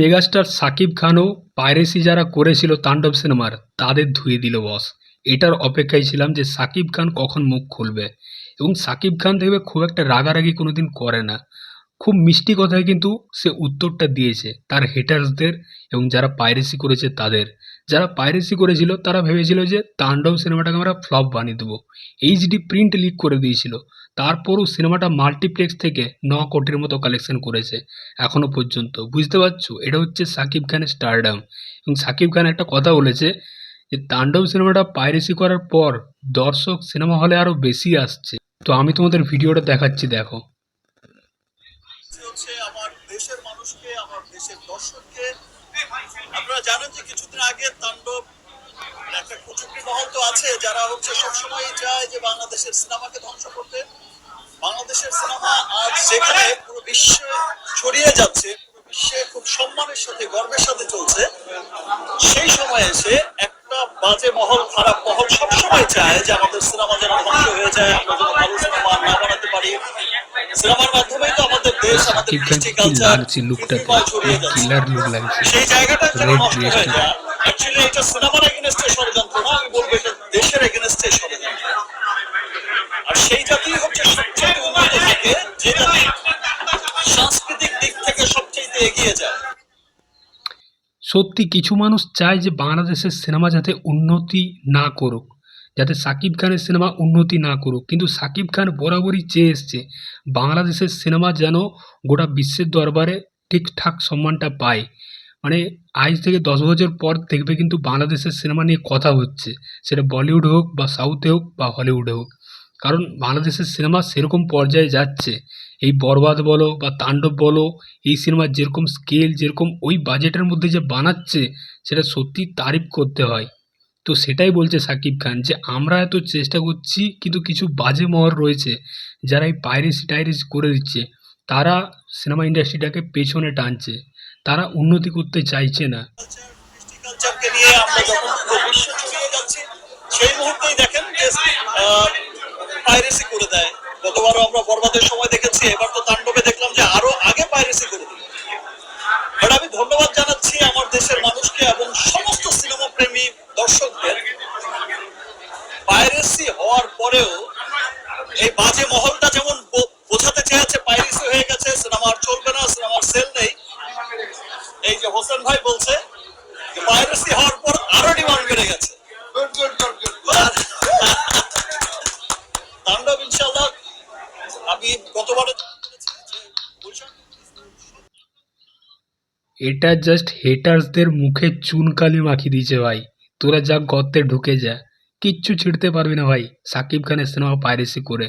Megastar Shakib খানও piracy যারা করেছিল তাণ্ডব সিনেমার, তাদের ধুয়ে দিল বস। এটার অপেক্ষায় ছিলাম যে সাকিব খান কখন মুখ খুলবে। এবং সাকিব খান দেখবে খুব একটা রাগারাগি কোনো দিন করে না। খুব মিষ্টি কথায় কিন্তু সে উত্তরটা দিয়েছে তার হেটার্সদের এবং যারা পাইরেসি করেছে তাদের। যারা পাইরেসি করেছিল তারা ভেবেছিল যে তাণ্ডব সিনেমাটাকে আমরা ফ্লপ বানিয়ে দেবো। এইচডি প্রিন্ট লিক করে দিয়েছিল। তারপরও সিনেমাটা মাল্টিপ্লেক্স থেকে ন কোটির মতো কালেকশন করেছে এখনও পর্যন্ত। বুঝতে পারছ? এটা হচ্ছে সাকিব খানের স্টারডাম এবং সাকিব খান একটা কথা বলেছে যে, তাণ্ডব সিনেমাটা পাইরেসি করার পর দর্শক সিনেমা হলে আরও বেশি আসছে। তো আমি তোমাদের ভিডিওটা দেখাচ্ছি, দেখো। যারা হচ্ছে সবসময় চায় যে বাংলাদেশের সিনেমাকে ধ্বংস করতে। বাংলাদেশের সিনেমা আজ যেখানে পুরো বিশ্বে ছড়িয়ে যাচ্ছে পুরো বিশ্বে খুব সম্মানের সাথে গর্বের সাথে চলছে। সেই সময় এসে একটা বাজে মহল খারাপ মহল সবসময় চায় যে আমাদের সিনেমা যেন ধ্বংস হয়ে যায় আমরা যেন ভালো সিনেমা না বানাতে পারি। সিনেমার মাধ্যমেই তো আমাদের দেশ আমাদের কৃষ্টি কালচার ছড়িয়ে যাচ্ছে। সেই জায়গাটা যেন নষ্ট হয়ে যায়। অ্যাকচুয়ালি এটা সিনেমার এগেনস্টে ষড়যন্ত্র এগিয়ে যায়। সত্যি কিছু মানুষ চায় যে বাংলাদেশের সিনেমা যাতে উন্নতি না করুক, যাতে সাকিব খানের সিনেমা উন্নতি না করুক। কিন্তু সাকিব খান বরাবরই চেয়ে এসছে, বাংলাদেশের সিনেমা যেন গোটা বিশ্বের দরবারে ঠিকঠাক সম্মানটা পায়। মানে আজ থেকে দশ বছর পর দেখবে কিন্তু বাংলাদেশের সিনেমা নিয়ে কথা হচ্ছে, সেটা বলিউড হোক বা সাউথে হোক বা হলিউডে হোক। কারণ বাংলাদেশের সিনেমা সেরকম পর্যায়ে যাচ্ছে এই বরবাদ বলো বা তাণ্ডব বলো, এই সিনেমার যেরকম স্কেল যেরকম ওই বাজেটের মধ্যে যে বানাচ্ছে, সেটা সত্যি তারিফ করতে হয়। তো সেটাই বলছে সাকিব খান যে, আমরা এত চেষ্টা করছি, কিন্তু কিছু বাজে মহল রয়েছে, যারা এই পাইরেসি টাইরেসি করে দিচ্ছে। তারা সিনেমা ইন্ডাস্ট্রিটাকে পেছনে টানছে। তারা উন্নতি করতে চাইছে না। সেই মুহূর্তেই দেখেন পাইরেসি করে দেয়। গতবারও আমরা বরবাদের বাজে মহলটা যেমন বোঝাতে চেয়েছে পাইরেসি হয়ে গেছে সিনেমা আর চলবে না সিনেমার সেল নেই। এই যে হোসেন ভাই বলছে যে পাইরেসি হওয়ার পর আরও ডিমান্ড বেড়ে গেছে। তাণ্ডব ইনশাআল্লাহ। আমি গতবারে বলেছি যে বৈশাখ এটা জাস্ট হেটার্সদের মুখে চুনকালি মাখিয়ে দিয়েছে ভাই। তোরা যা গর্তে ঢুকে যা কিচ্ছু ছিঁড়তে পারবি না ভাই। সাকিব খানের সিনেমা পাইরেসি করে।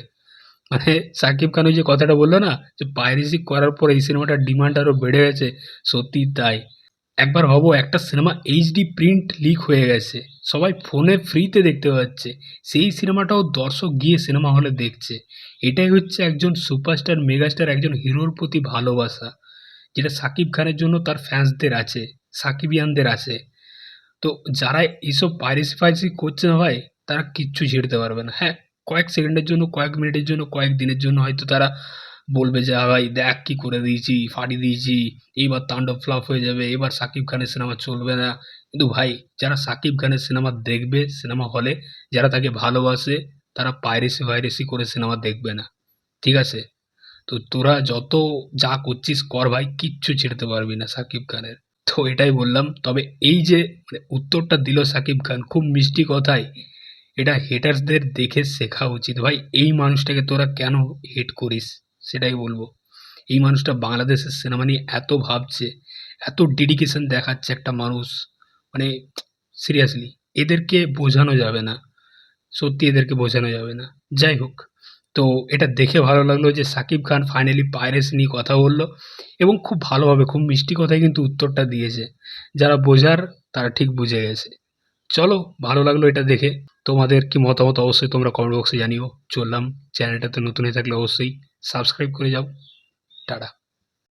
মানে সাকিব খান ওই যে কথাটা বলল না, যে পাইরেসি করার পর এই সিনেমাটার ডিমান্ড আরও বেড়ে গেছে। সত্যি তাই। একবার হব, একটা সিনেমা এইচডি প্রিন্ট লিক হয়ে গেছে। সবাই ফোনে ফ্রিতে দেখতে পাচ্ছে। সেই সিনেমাটাও দর্শক গিয়ে সিনেমা হলে দেখছে। এটাই হচ্ছে একজন সুপারস্টার মেগাস্টার একজন হিরোর প্রতি ভালোবাসা, যেটা সাকিব খানের জন্য তার ফ্যান্সদের আছে, সাকিবিয়ানদের আছে। তো যারা এইসব পাইরেসি ফাইরেসি করছে না ভাই, তারা কিচ্ছু ছেড়তে পারবে না। হ্যাঁ কয়েক সেকেন্ডের জন্য, কয়েক মিনিটের জন্য, কয়েক দিনের জন্য হয়তো তারা বলবে যে ভাই, দেখ কি করে দিয়েছি, ফাটিয়ে দিয়েছি, এইবার তাণ্ডব ফ্লপ হয়ে যাবে এবার সাকিব খানের সিনেমা চলবে না। কিন্তু ভাই, যারা সাকিব খানের সিনেমা দেখবে, সিনেমা হলে, যারা তাকে ভালোবাসে, তারা পাইরেসি ভাইরেসি করে সিনেমা দেখবে না। ঠিক আছে? তো তোরা যত যা করছিস কর ভাই, কিচ্ছু ছেড়তে পারবি না সাকিব খানের। তো এটাই বললাম। তবে এই যে মানে উত্তরটা দিল সাকিব খান, খুব মিষ্টি কথায় এটা হেটার্সদের দেখে শেখা উচিত। ভাই, এই মানুষটাকে তোরা কেন হেট করিস? সেটাই বলব। এই মানুষটা বাংলাদেশের সিনেমা নিয়ে এত ভাবছে, এত ডেডিকেশন দেখাচ্ছে একটা মানুষ। মানে সিরিয়াসলি এদেরকে বোঝানো যাবে না। সত্যি এদেরকে বোঝানো যাবে না। যাই হোক, তো এটা দেখে ভালো লাগল যে সাকিব খান ফাইনালি পাইরেস নিয়ে কথা বলল এবং খুব ভালোভাবে, খুব মিষ্টি কথায় কিন্তু উত্তরটা দিয়েছে। যারা বোঝার, তারা ঠিক বুঝে গেছে। চলো, ভালো লাগল এটা দেখে। তোমাদের কি মতামত? অবশ্যই তোমরা কমেন্ট বক্সে জানিও। চললাম। চ্যানেলটাতে নতুন হয়ে থাকলে অবশ্যই সাবস্ক্রাইব করে যাও। টাটা।